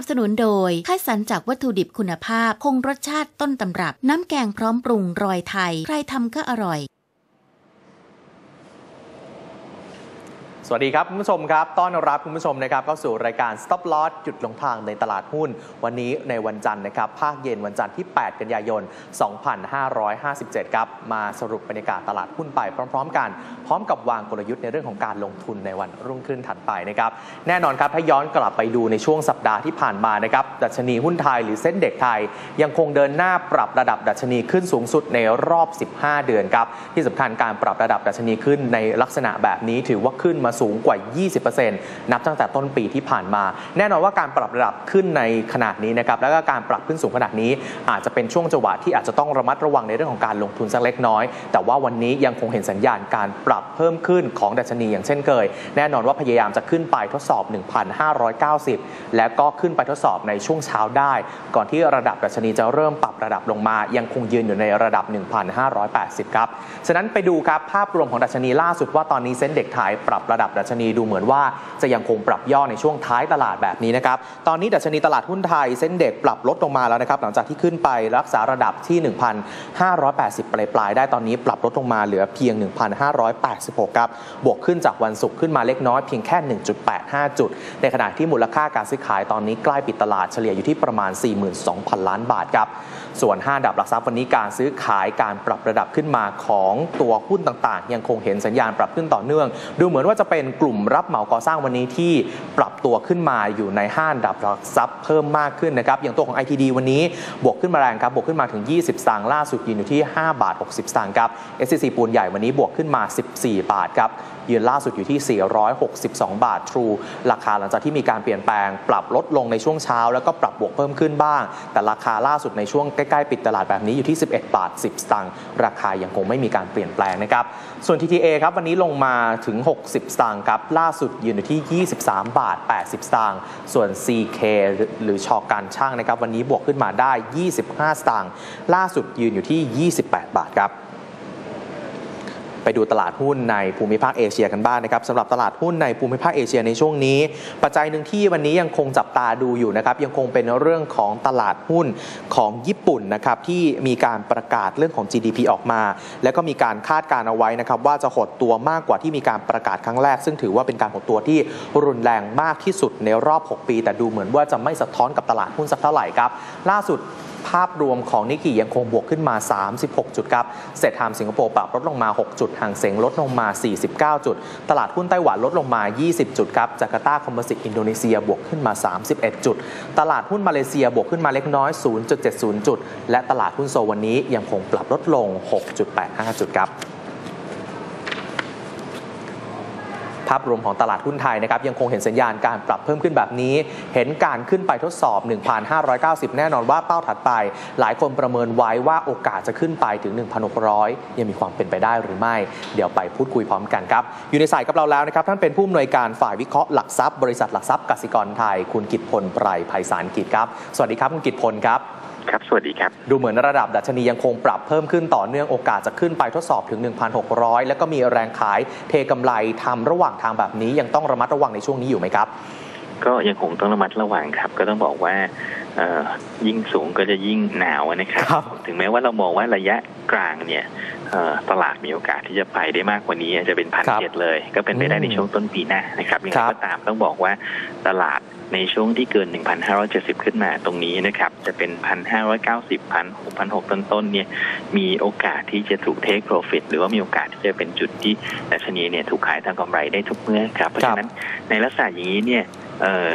นับสนุนโดยคัดสรรจากวัตถุดิบคุณภาพ คงรสชาติต้นตำรับ น้ำแกงพร้อมปรุงรอยไทย ใครทำก็อร่อย สวัสดีครับคุณผู้ชมครับ ต้อนรับคุณผู้ชมนะครับเข้าสู่รายการ Stop Loss จุดลงทางในตลาดหุ้น วันนี้ในวันจันทร์นะครับ ภาคเย็นวันจันทร์ที่ 8 กันยายน 2557 ครับ มาสรุปบรรยากาศตลาดหุ้นไปพร้อม ๆ กัน พร้อมกับวางกลยุทธ์ในเรื่องของการลงทุนในวันรุ่งขึ้นถัดไปนะครับ แน่นอนครับ ถ้าย้อนกลับไปดูในช่วงสัปดาห์ที่ผ่านมานะครับ ดัชนีหุ้นไทยหรือเส้นเด็กไทย ยังคงเดินหน้าปรับระดับดัชนีขึ้นสูงสุดในรอบ 15 เดือนครับ ที่สำคัญการปรับระดับดัชนีขึ้นในลักษณะแบบนี้ถือว่าขึ้นมาสูงกว่า 20%นับตั้งแต่ต้นปีที่ผ่านมา แน่นอนว่าการปรับระดับขึ้นในขนาดนี้นะครับแล้วก็การปรับขึ้นสูงขนาดนี้ อาจจะเป็นช่วงจังหวะที่อาจจะต้องระมัดระวังในเรื่องของการลงทุนสักเล็กน้อย แต่ว่าวันนี้ยังคงเห็นสัญญาณการปรับเพิ่มขึ้นของดัชนีอย่างเช่นเคย แน่นอนว่าพยายามจะขึ้นไปทดสอบ 1,590 แล้วก็ขึ้นไปทดสอบในช่วงเช้าได้ ก่อนที่ระดับดัชนีจะเริ่มปรับระดับลงมา ยังคงยืนอยู่ในระดับ 1,580 ครับ ฉะนั้นไปดูครับภาพรวมของดัชนีล่าสุดว่าตอนนี้เซ็นเด็กไทยปรับระดับดัชนีดูเหมือนว่าจะยังคงปรับย่อในช่วงท้ายตลาดแบบนี้นะครับ ตอนนี้ดัชนีตลาดหุ้นไทยเซ็นเด็กปรับลดลงมาแล้วนะครับ หลังจากที่ขึ้นไปรักษาระดับที่ 1,580 ปลายปลายได้ตอนนี้ปรับลดลงมาเหลือเพียง 1,586 ครับ บวกขึ้นจากวันศุกร์ขึ้นมาเล็กน้อยเพียงแค่ 1.85 จุด ในขณะที่มูลค่าการซื้อขายตอนนี้ใกล้ปิดตลาดเฉลี่ยอยู่ที่ประมาณ 42,000 ล้านบาทครับ ส่วน 5 ดับหลักทรัพย์วันนี้การซื้อขายการปรับระดับขึ้นมาของตัวหุ้นต่างๆ ยังคงเห็นสัญญาณปรับขึ้นต่อเนื่อง ดูเหมือนว่าจะเป็น็นกลุ่มรับเหมาก่อสร้างวันนี้ที่ปรับตัวขึ้นมาอยู่ใน5ดับหลักทรัพย์เพิ่มมากขึ้นนะครับ อย่างตัวของ ITD วันนี้บวกขึ้นมาแรงครับบวกขึ้นมาถึง 20 สตางค์ล่าสุดยืนอยู่ที่ 5 บาท 60 สตางค์ครับ SCC ปูนใหญ่วันนี้บวกขึ้นมา 14 บาทครับ ยืนล่าสุดอยู่ที่ 462 บาท True ราคาหลังจากที่มีการเปลี่ยนแปลง ปรับลดลงในช่วงเช้า แล้วก็ปรับบวกเพิ่มขึ้นบ้าง แต่ราคาล่าสุดในช่วงใกล้ๆปิดตลาดแบบนี้อยู่ที่ 11 บาท 10 สตางค์ราคายังคงไม่มีการเปลี่ยนแปลงนะครับส่วน TTA ครับวันนี้ลงมาถึง 60 สตางค์ครับล่าสุดยืนอยู่ที่ 23 บาท 80 สตางค์ส่วน CK หรือชอการช่างนะครับวันนี้บวกขึ้นมาได้ 25 สตางค์ล่าสุดยืนอยู่ที่ 28 บาทครับ ดูตลาดหุ้นในภูมิภาคเอเชียกันบ้างนะครับสำหรับตลาดหุ้นในภูมิภาคเอเชียในช่วงนี้ ปัจจัยหนึ่งที่วันนี้ยังคงจับตาดูอยู่นะครับยังคงเป็นเรื่องของตลาดหุ้นของญี่ปุ่นนะครับที่มีการประกาศเรื่องของ GDP ออกมา แล้วก็มีการคาดการณ์เอาไว้นะครับว่าจะหดตัวมากกว่าที่มีการประกาศครั้งแรก ซึ่งถือว่าเป็นการหดตัวที่รุนแรงมากที่สุดในรอบ 6 ปี แต่ดูเหมือนว่าจะไม่สะท้อนกับตลาดหุ้นสักเท่าไหร่ครับล่าสุด ภาพรวมของนิกกี้ยังคงบวกขึ้นมา 36 จุดครับ เซ็ตไทม์สิงคโปร์ปรับลดลงมา 6 จุดห่างเสงลดลงมา 49 จุด ตลาดหุ้นไต้หวันลดลงมา 20 จุดครับ จาการ์ตาคอมโพสิตอินโดนีเซียบวกขึ้นมา 31 จุด ตลาดหุ้นมาเลเซียบวกขึ้นมาเล็กน้อย 0.70 จุด และตลาดหุ้นโซวันนี้ยังคงปรับลดลง 6.85 จุดครับ ภาพรวมของตลาดหุ้นไทยนะครับยังคงเห็นสัญญาณการปรับเพิ่มขึ้นแบบนี้ เห็นการขึ้นไปทดสอบ 1,590 แน่นอนว่าเป้าถัดไป หลายคนประเมินไว้ว่าโอกาสจะขึ้นไปถึง 1,600 ยังมีความเป็นไปได้หรือไม่ เดี๋ยวไปพูดคุยพร้อมกันครับ อยู่ในสายกับเราแล้วนะครับท่านเป็นผู้อำนวยการฝ่ายวิเคราะห์หลักทรัพย์บริษัทหลักทรัพย์กสิกรไทย คุณกิตพลไพรไพศาลกิจครับ สวัสดีครับคุณกิตพลครับ ครับ สวัสดีครับ ดูเหมือนระดับดัชนียังคงปรับเพิ่มขึ้นต่อเนื่องโอกาสจะขึ้นไปทดสอบถึง 1,600 แล้วก็มีแรงขายเทกำไรทำระหว่างทางแบบนี้ยังต้องระมัดระวังในช่วงนี้อยู่ไหมครับ ก็ยังคงต้องระมัดระวังครับ ก็ต้องบอกว่าเอ่อยิ่งสูงก็จะยิ่งหนาวนะครับครับ ถึงแม้ว่าเรามองว่าระยะกลางเนี่ยเอ่อ ตลาดมีโอกาสที่จะไปได้มากกว่านี้จะเป็นพันครับเจ็ดเลย ก็เป็นไปได้อืมในช่วงต้นปีหน้านะครับยังคไงรับก็ตามต้องบอกว่าตลาดในช่วงที่เกิน 1,570 ขึ้นมาตรงนี้นะครับ จะเป็น 1,590 1,600 1,600ต้นๆเนี่ย มีโอกาสที่จะถูกเทคโปรฟิตหรือว่ามีโอกาสที่จะเป็นจุดที่ดัชนีเนี่ยถูกขายทางกำไรได้ทุกเมื่อครับ เพราะฉะนั้นในลักษณะอย่างนี้เนี่ยเอ่อ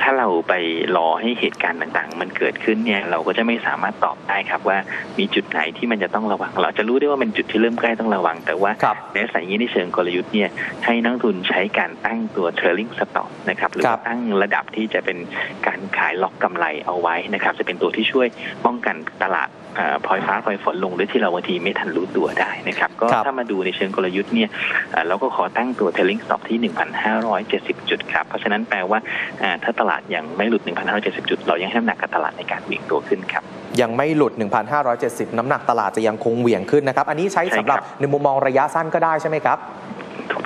ถ้าเราไปรอให้เหตุการณ์ต่างๆ มันเกิดขึ้นเนี่ยเราก็จะไม่สามารถตอบได้ครับว่ามีจุดไหนที่มันจะต้องระวัง เราจะรู้ได้ว่ามันจุดที่เริ่มใกล้ต้องระวัง แต่ว่าครับในลักษณะอย่างนี้ในเชิงกลยุทธ์เนี่ยให้นักลงทุนใช้การตั้งตัว trailing stop นะครับหรือครัว่าบตั้งระดับที่จะเป็นการขายล็อกกำไรเอาไว้นะครับ จะเป็นตัวที่ช่วยป้องกันตลาดเอ่อ พลอยฟ้าพลอยฝนลงหรือที่เราบางทีไม่ทันรู้ตัวได้นะครับ ก็ครับถ้ามาดูในเชิงกลยุทธ์เนี่ยเอ่อเราก็ขอตั้งตัว trailing stop ที่ 1,570 จุดครับ เพราะฉะนั้นแปลว่าอ่าถ้าตลาดยังไม่หลุด 1,570 จุด เรายังให้น้ำหนักกับตลาดในการวิ่งตัวขึ้นครับยังไม่หลุด 1,570 น้ำหนักตลาดจะยังคงเหวี่ยงขึ้นนะครับ อันนี้ใช้ใช่ครับสำหรับในมุมมองระยะสั้นก็ได้ใช่ไหมครับถูก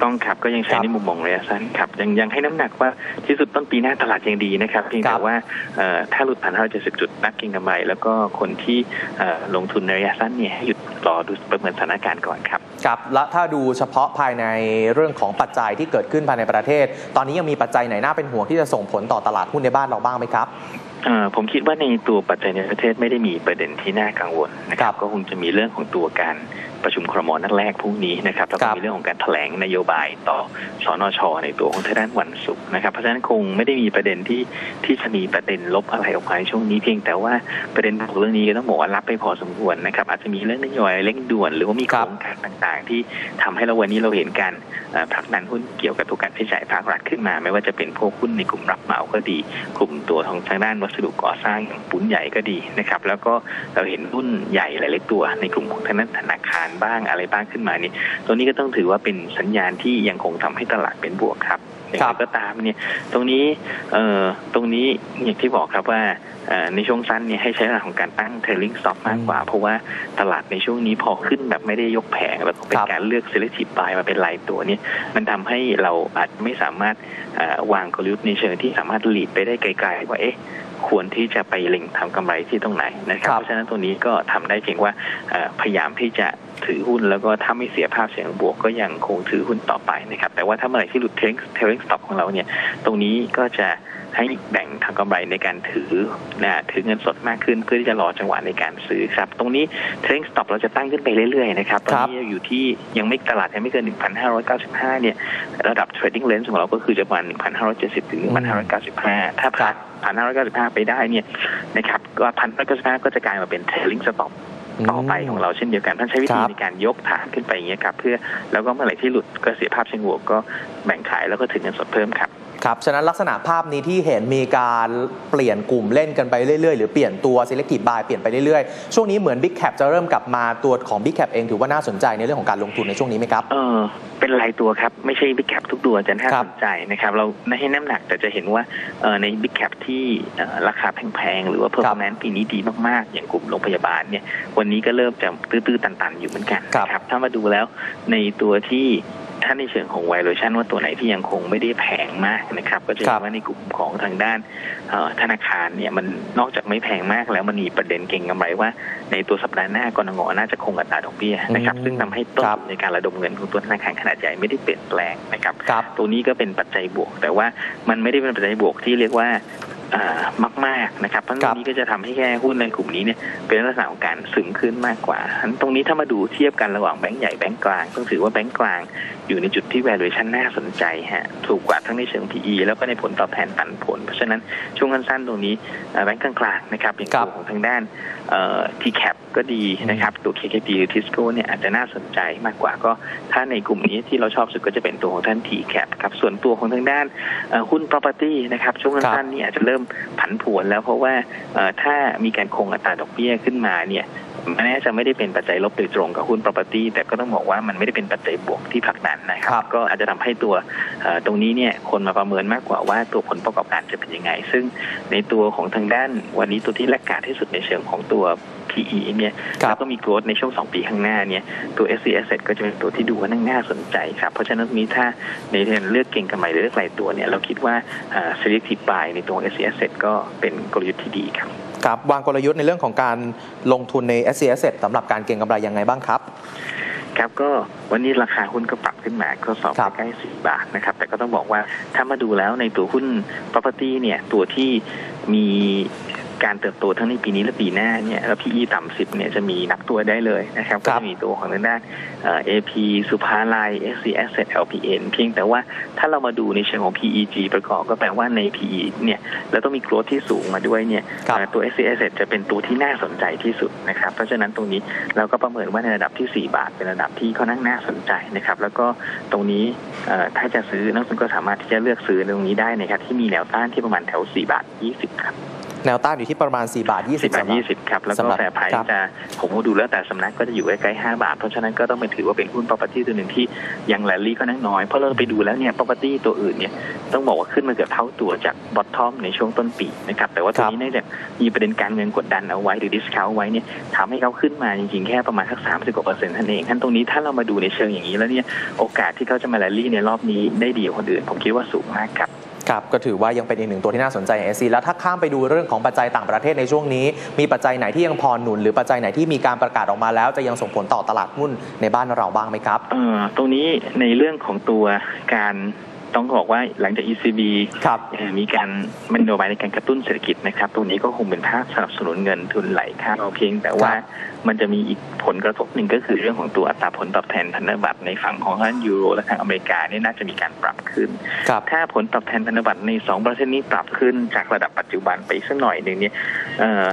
ต้องครับก็ยังใช้ครับในมุมมองระยะสั้นครับยังยังให้น้ำหนักว่าที่สุดต้นปีหน้าตลาดยังดีนะครับเพียงครัแต่บว่าเอ่อถ้าหลุดพันห้าร้อยเจ็ดสิบจุดนักเก็งกำไรแล้วก็คนที่เอ่อลงทุนในระยะสั้นเนี่ยให้หยุดรอดูประเมินสถานการณ์ก่อนครับครับและถ้าดูเฉพาะภายในเรื่องของปัจจัยที่เกิดขึ้นภายในประเทศ ตอนนี้ยังมีปัจจัยไหนน่าเป็นห่วงที่จะส่งผลต่อตลาดหุ้นในบ้านเราบ้างไหมครับเอ่อผมคิดว่าในตัวปัจจัยในประเทศไม่ได้มีประเด็นที่น่ากังวลนะคครัรับบก็คงจะมีเรื่องของตัวการ ประชุมครมนัดแรกพรุ่งนี้นะครับแล้วคก็รับมีเรื่องของการแถลงนโยบายต่อสนชในตัวของทางด้านวันศุกร์นะครับ เพราะฉะนั้นคงไม่ได้มีประเด็นที่ที่จะมีประเด็นลบอะไรออกมาในช่วงนี้เพียงแต่ว่าประเด็นของเรื่องนี้ก็ต้องบอกว่ารับไปพอสมควรนะครับ อาจจะมีเรื่องนโยบายเร่งด่วน หรือว่ามีคโครัรบงการต่างๆ ที่ทำให้เราวันนี้เราเห็นการเอ่อผลักดันหุ้นเกี่ยวกับตัวการใช้จ่ายภาครัฐขึ้นมา ไม่ว่าจะเป็นพวกหุ้นในกลุ่มรับเหมาก็ดี กลุ่มตัวของทางด้านวัสดุก่อสร้างอย่างปุ้นใหญ่ก็ดีนะครับ แล้วก็เราเห็นหุ้นใหญ่หลายๆตัว ในกลุ่มของทางด้านธนาคารบ้างอะไรบ้างขึ้นมานี่ตัวนี้ก็ต้องถือว่าเป็นสัญญาณที่ยังคงทำให้ตลาดเป็นบวกครับอย่างครัไรบก็ตามเนี่ยตรงนี้เอ่อตรงนี้อย่างที่บอกครับว่าเอ่อในช่วงสั้นเนี่ยให้ใช้หลักของการตั้งเทรลลิ่งสต็อปมากกว่า เพราะว่าตลาดในช่วงนี้พอขึ้นแบบไม่ได้ยกแผง แล้วก็เป็นครับการเลือก selective buy มาเป็นรายตัวเนี่ยมันทำให้เราอาจไม่สามารถเอ่อวางกลยุทธ์ในเชิงที่สามารถหลีดไปได้ไกลๆว่าเอ๊ะ ควรที่จะไปเล็งทำกำไรที่ตรงไหนนะครับครับเพราะฉะนั้นตรงนี้ก็ทำได้เพียงว่าเอ่อพยายามที่จะถือหุ้นแล้วก็ถ้าไม่เสียภาพเสียงบวกก็ยังคงถือหุ้นต่อไปนะครับ แต่ว่าถ้าเมื่อไหร่ที่หลุดเทรนเทรนสต็อปของเราเนี่ย ตรงนี้ก็จะ ให้แบ่งทางกำไรในการถือนะถือเงินสดมากขึ้นเพื่อที่จะรอจังหวะในการซื้อครับ ตรงนี้เทรนสต็อปเราจะตั้งขึ้นไปเรื่อยๆนะครับตอนนี้อยู่ที่ยังไม่ตลาดยังไม่เกิน 1,595 เนี่ย ระดับ trading range ของเราก็คือจะประมาณ 1,570 ถึง 1,595 ถ้าผ่าน1,595 ไปได้เนี่ยนะครับก็1,595 ก็จะกลายมาเป็น trailing stop ต่อไปของเราเช่นเดียวกันท่านใช้วิธีครับในการยกฐานขึ้นไปอย่างเงี้ยครับเพื่อแล้วก็เมื่อไหร่ที่หลุดก็เสียภาพเชิงบวกก็แบ่งขายแล้วก็ถึงเงินสดเพิ่มครับ ครับ ฉะนั้นลักษณะภาพนี้ที่เห็นมีการเปลี่ยนกลุ่มเล่นกันไปเรื่อย ๆ หรือเปลี่ยนตัว selective buy เปลี่ยนไปเรื่อย ๆ ช่วงนี้เหมือน big cap จะเริ่มกลับมาตัวของ big cap เองถือว่าน่าสนใจในเรื่องของการลงทุนในช่วงนี้ไหมครับ เออเป็นรายตัวครับ ไม่ใช่บิ๊กแคปทุกตัวจะน่าครัสบนใจนะครับ เราให้น้ำหนักแต่จะเห็นว่าเออในบิ๊กแคปที่เอ่อราคาแพงๆ หรือว่าเพอร์ฟอร์แมนซ์ปีนี้ดีมากๆ อย่างกลุ่มโรงพยาบาลเนี่ยวันนี้ก็เริ่มจะตื้อๆตันๆอยู่เหมือนกันครับนะครับถ้ามาดูแล้วในตัวที่ ถ้าในเชิงของ valuation ว่าตัวไหนที่ยังคงไม่ได้แพงมากนะครับ ก็จะครัเห็บนว่าในกลุ่มของทางด้านเอ่อธนาคารเนี่ยมันนอกจากไม่แพงมากแล้วมันมีประเด็นเก่งกำไรว่า ในตัวสัปดาห์หน้ากรงน่าจะคงอัตราดอกเบี้ยนะครับอืมซึ่งทำให้ต้นครับทุนในการระดมเงินของตัวธนาคารขนาดใหญ่ไม่ได้เปลี่ยนแปลงนะครับครับ ตัวนี้ก็เป็นปัจจัยบวก แต่ว่ามันไม่ได้เป็นปัจจัยบวกที่เรียกว่าอ่า มากๆนะครับเพราะคตรัรบงนี้ก็จะทำให้แค่หุ้นในกลุ่มนี้เนี่ยเป็นลักษณะของการซึมขึ้นมากกว่าฉะนั้นตรงนี้ถ้ามาดูเทียบกันระหว่างแบงก์ใหญ่แบงก์กลางต้องถือว่าแบงก์กลางอยู่ในจุดที่ valuation น่าสนใจฮะถูกกว่าทั้งในเชิง PE แล้วก็ในผลตอบแทนปันผล เพราะฉะนั้นช่วงสั้นๆตรงนี้เอ่อแบงก์กลางๆนะครับอย่างครับตัวของทางด้านเอ่อ TCAP ก็ดีนะครับตัว KKP หรือ Tisco เนี่ยอาจจะน่าสนใจมากกว่าก็ถ้าในกลุ่มนี้ที่เราชอบสุดก็จะเป็นตัวของท่าน TCAP ครับส่วนตัวของทางด้านเอ่อหุ้น property นะครับช่วงสั้นๆนี่อาจจะเริ่มผันผวนแล้วเพราะว่าเอ่อถ้ามีการคงอัตราดอกเบี้ยขึ้นมาเนี่ยมันน่าจะไม่ได้เป็นปัจจัยลบโดยตรงกับหุ้น property แต่ก็ต้องบอกว่ามันไม่ได้เป็นปัจจัยบวกที่ผลักดันนะคครัรับบก็อาจจะทำให้ตัวเอ่อตรงนี้เนี่ยคนมาประเมินมากกว่าว่าตัวผลประกอบการจะเป็นยังไง ซึ่งในตัวของทางด้านวันนี้ตัวที่แลกขาดที่สุดในเชิงของตัว PE เนี่ยครับแล้วก็มี growth ในช่วง 2 ปีข้างหน้าเนี่ยตัว SC Asset ก็จะเป็นตัวที่ดูว่าน่าสนใจครับ เพราะฉะนั้นมีถ้าในเรื่องเลือกเก่งกำไรหรือเลือกรายตัวเนี่ยเราคิดว่าอ่า selective buy ในตัว SC Asset ก็เป็นกลยุทธ์ที่ดีครับครับวางกลยุทธ์ในเรื่องของการลงทุนใน s c s สำหรับการเก็งกำไรยังไงบ้างครับครับก็วันนี้ราคาหุ้นก็ปรับขึ้นมาก็สอบครับใกล้ๆสี่บาทนะครับ แต่ก็ต้องบอกว่าถ้ามาดูแล้วในตัวหุ้น property เนี่ยตัวที่มี การเติบโตทั้งในปีนี้และปีหน้าเนี่ยแล้ว PE ต่ำสิบเนี่ยจะมีนับตัวได้เลยนะครับคก็รับจะมีตัวของทางด้านเอ่อ AP สุภาลัย SC Asset LPN เพียงแต่ว่าถ้าเรามาดูในเชิงของ PEG ประกอบก็แปลว่าใน PE เนี่ยแล้วต้องมี growth ที่สูงมาด้วยเนี่ยครับเอ่อตัว SC Asset จะเป็นตัวที่น่าสนใจที่สุดนะครับเพราะฉะนั้นตรงนี้เราก็ประเมินว่าในระดับที่ 4 บาท เป็นระดับที่ค่อนข้างน่าสนใจนะครับแล้วก็ตรงนี้เอ่อถ้าจะซื้อนักลงทุนก็สามารถที่จะเลือกซื้อในตรงนี้ได้นะครับที่มีแนวต้านที่ประมาณแถว 4 บาท 20 ครับ แนวต้านอยู่ที่ประมาณ 4 บาท 20สิบบาทสำหรับยี่สิบครับ แล้วสำก็หรับแฟร์ไพรครับจะผมก็ดูแล้วแต่สำนักก็จะอยู่ใกล้ๆห้าบาท เพราะฉะนั้นก็ต้องไปถือว่าเป็นหุ้น property ตัวหนึ่งที่ยังแรลลี่ก็นั่งน้อย เพราะเราไปดูแล้วเนี่ย property ตัวอื่นเนี่ยต้องบอกว่าขึ้นมาเกือบเท่าตัวจาก bottom ในช่วงต้นปีนะครับแต่ว่าตัวนี้เนื่องจากมีประเด็นการเงินกดดันเอาไว้หรือ discount ไว้เนี่ยทำให้เขาขึ้นมาจริงๆแค่ประมาณสักสามสิบกว่าเปอร์เซ็นต์ท่านเองท่านตรงนี้ถ้าเรามาดูในเชิงอย่างนี้แล้วเนี่ยโอกาสที่เขาจะมาแรลลี่ในรอบนี้ได้ดีกว่าคนอื่นผมคิดว่าสูงมากครับ ครับก็ถือว่ายังเป็นอีกหนึ่งตัวที่น่าสนใจอย่าง SC แล้วถ้าข้ามไปดูเรื่องของปัจจัยต่างประเทศในช่วงนี้ มีปัจจัยไหนที่ยังพอหนุน หรือปัจจัยไหนที่มีการประกาศออกมาแล้วจะยังส่งผลต่อตลาดหุ้นในบ้านเราบ้างไหมครับเอ่อตรงนี้ในเรื่องของตัวการ ต้องบอกว่าหลังจาก ECB ครับเอ่อมีการมันโยบายในการกระตุ้นเศรษฐกิจนะครับ ตรงนี้ก็คงเป็นภาคสนับสนุนเงินทุนไหลเข้าเพียงแต่ว่ามันจะมีอีกผลกระทบหนึ่งก็คือเรื่องของตัวอัตราผลตอบแทนพันธบัตรในฝั่งของทางยูโรและทางอเมริกาเนี่ยน่าจะมีการปรับขึ้นครับถ้าผลตอบแทนพันธบัตรใน2ประเทศนี้ปรับขึ้นจากระดับปัจจุบันไปอีกสักหน่อยหนึ่งเนี่ยเอ่อ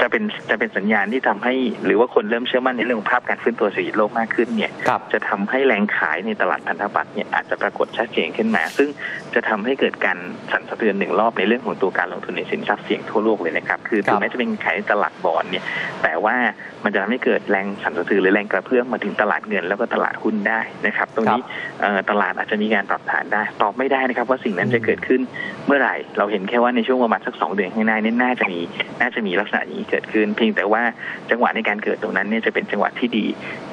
จะเป็นจะเป็นสัญญาณที่ทำให้ หรือว่าคนเริ่มเชื่อมั่นในเรื่องของภาพการฟื้นตัวเศรษฐกิจโลกมากขึ้นเนี่ยครับจะทำให้แรงขายในตลาดพันธบัตรเนี่ยอาจจะปรากฏชัดเจนขึ้นมา ซึ่งจะทำให้เกิดการสั่นสะเทือนหนึ่งรอบในเรื่องของตัวการลงทุนในสินทรัพย์เสี่ยงทั่วโลกเลยนะครับ คือครับถึงแม้จะเป็นขายในตลาดบอลเนี่ยแต่ว่า มันจะทำให้เกิดแรงสั่นสะเทือนหรือแรงกระเพื่อมมาถึงตลาดเงินแล้วก็ตลาดหุ้นได้นะครับ ตรงนี้เอ่อตลาดอาจจะมีการปรับฐานได้ ตอบไม่ได้นะครับ ว่าสิ่งนั้นจะเกิดขึ้นเมื่อไหร่ เราเห็นแค่ว่าในช่วงประมาณสักสองเดือนข้างหน้าเนี่ยน่าจะมีน่าจะมีลักษณะอย่างนี้เกิดขึ้น เพียงแต่ว่าจังหวะในการเกิดตรงนั้นเนี่ยจะเป็นจังหวะที่ดี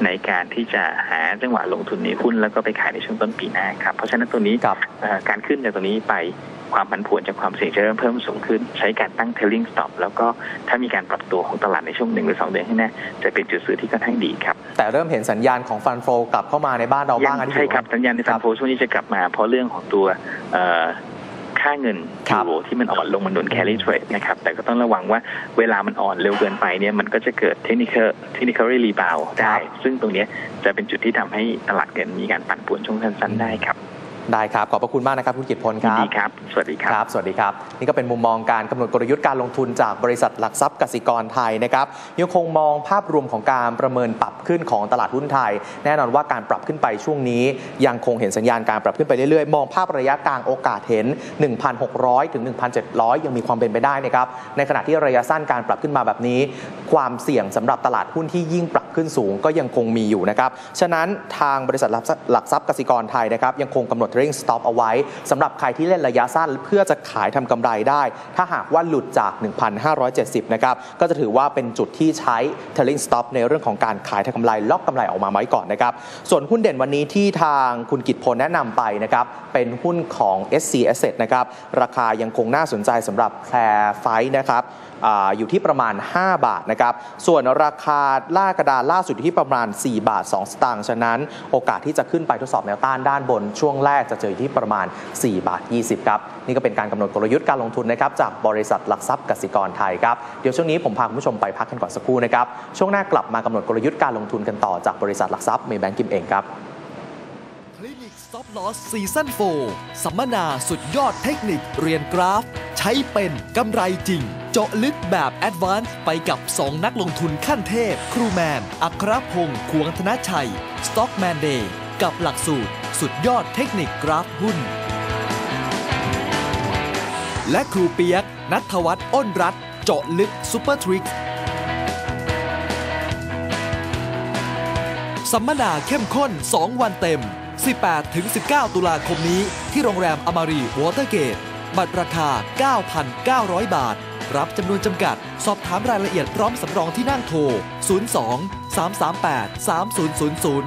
ในการที่จะหาจังหวะลงทุนในหุ้นแล้วก็ไปขายในช่วงต้นปีหน้าครับเพราะฉะนั้นตรงนี้ครับเอ่อการขึ้นจากตรงนี้ไป ความผันผวนจากความเสี่ยงจะเริ่มเพิ่มสูงขึ้น ใช้การตั้ง trailing stop แล้วก็ถ้ามีการปรับตัวของตลาดในช่วงหนึ่งหรือสองเดือนข้างหน้าจะเป็นจุดซื้อที่ค่อนข้างดีครับ แต่เริ่มเห็นสัญญาณของฟันโฟกลับเข้ามาในบ้านเราบ้างอันที่ใช่ครับถือว่าสัญญาณในฟันโฟช่วงนี้จะกลับมาเพราะเรื่องของตัวเอ่อค่าเงินครัยูบโรที่มันอ่อนลงมันหนุน carry trade นะครับแต่ก็ต้องระวังว่าเวลามันอ่อนเร็วเกินไปเนี่ยมันก็จะเกิด technical technical rebound ได้ ซึ่งตรงเนี้ยจะเป็นจุดที่ทำให้ตลาดเงินมีการปั่นป่วนช่วงสั้นๆได้ครับ ได้ครับ ขอบพระคุณมากนะครับ คุณกิตพลคยินรับดีครับ สวัสดีครับครับ สวัสดีครับ นี่ก็เป็นมุมมองการกำหนดกลยุทธ์การลงทุนจากบริษัทหลักทรัพย์กสิกรไทยนะครับยังคงมองภาพรวมของการประเมินปรับขึ้นของตลาดหุ้นไทย แน่นอนว่าการปรับขึ้นไปช่วงนี้ ยังคงเห็นสัญญาณการปรับขึ้นไปเรื่อยๆ มองภาพระยะกลางโอกาสเห็น 1,600 ถึง 1,700 ยังมีความเป็นไปได้นะครับ ในขณะที่ระยะสั้นการปรับขึ้นมาแบบนี้ ความเสี่ยงสำหรับตลาดหุ้นที่ยิ่งปรับขึ้นสูงก็ยังคงมีอยู่นะครับ ฉะนั้นทางบริษัทหลักทรัพย์กสิกรไทยนะครับยังคงกำหนด trading stop เอาไว้สำหรับใครที่เล่นระยะสั้นเพื่อจะขายทำกำไรได้ ถ้าหากว่าหลุดจาก 1,570 นะครับ ก็จะถือว่าเป็นจุดที่ใช้ trailing stop ในเรื่องของการขายทำกำไรล็อกกำไรออกมาไว้ก่อนนะครับส่วนหุ้นเด่นวันนี้ที่ทางคุณกิตพลแนะนำไปนะครับเป็นหุ้นของ SC Asset นะครับราคายังคงน่าสนใจสำหรับแพรไฟนะครับอาอยู่ที่ประมาณ 5 บาทนะครับ ส่วนราคาล่ากระดานล่าสุดอยู่ที่ประมาณ 4 บาท 2 สตางค์ ฉะนั้น โอกาสที่จะขึ้นไปทดสอบแนวต้านด้านบนช่วงแรกจะเจออยู่ที่ประมาณ 4 บาท 20 ครับ นี่ก็เป็นการกำหนดกลยุทธ์การลงทุนนะครับจากบริษัทหลักทรัพย์กสิกรไทยครับ เดี๋ยวช่วงนี้ผมพาคุณผู้ชมไปพักกันก่อนสักครู่นะครับ ช่วงหน้ากลับมากำหนดกลยุทธ์การลงทุนกันต่อจากบริษัทหลักทรัพย์เมย์แบงกิมเองครับคลินิก Stop Loss ซีซั่น4สัมมนาสุดยอดเทคนิคเรียนกราฟ ใช้เป็นกำไรจริง เจาะลึกแบบแอดวานซ์ไปกับ 2 นักลงทุนขั้นเทพ ครูแมน อัครพงศ์ควงธนชัย Stockman Day กับหลักสูตร สุดยอดเทคนิคกราฟหุ้น และครูเปียกนัทวัฒน์อ้นรัตเจาะลึกซูเปอร์ทริกสัมมนาเข้มข้น 2 วันเต็ม 18-19 ตุลาคมนี้ที่โรงแรมอมารีวอเตอร์เกต บัตรราคา 9,900 บาท รับจำนวนจำกัด สอบถามรายละเอียดพร้อมสำรองที่นั่งโทร 02 338 3000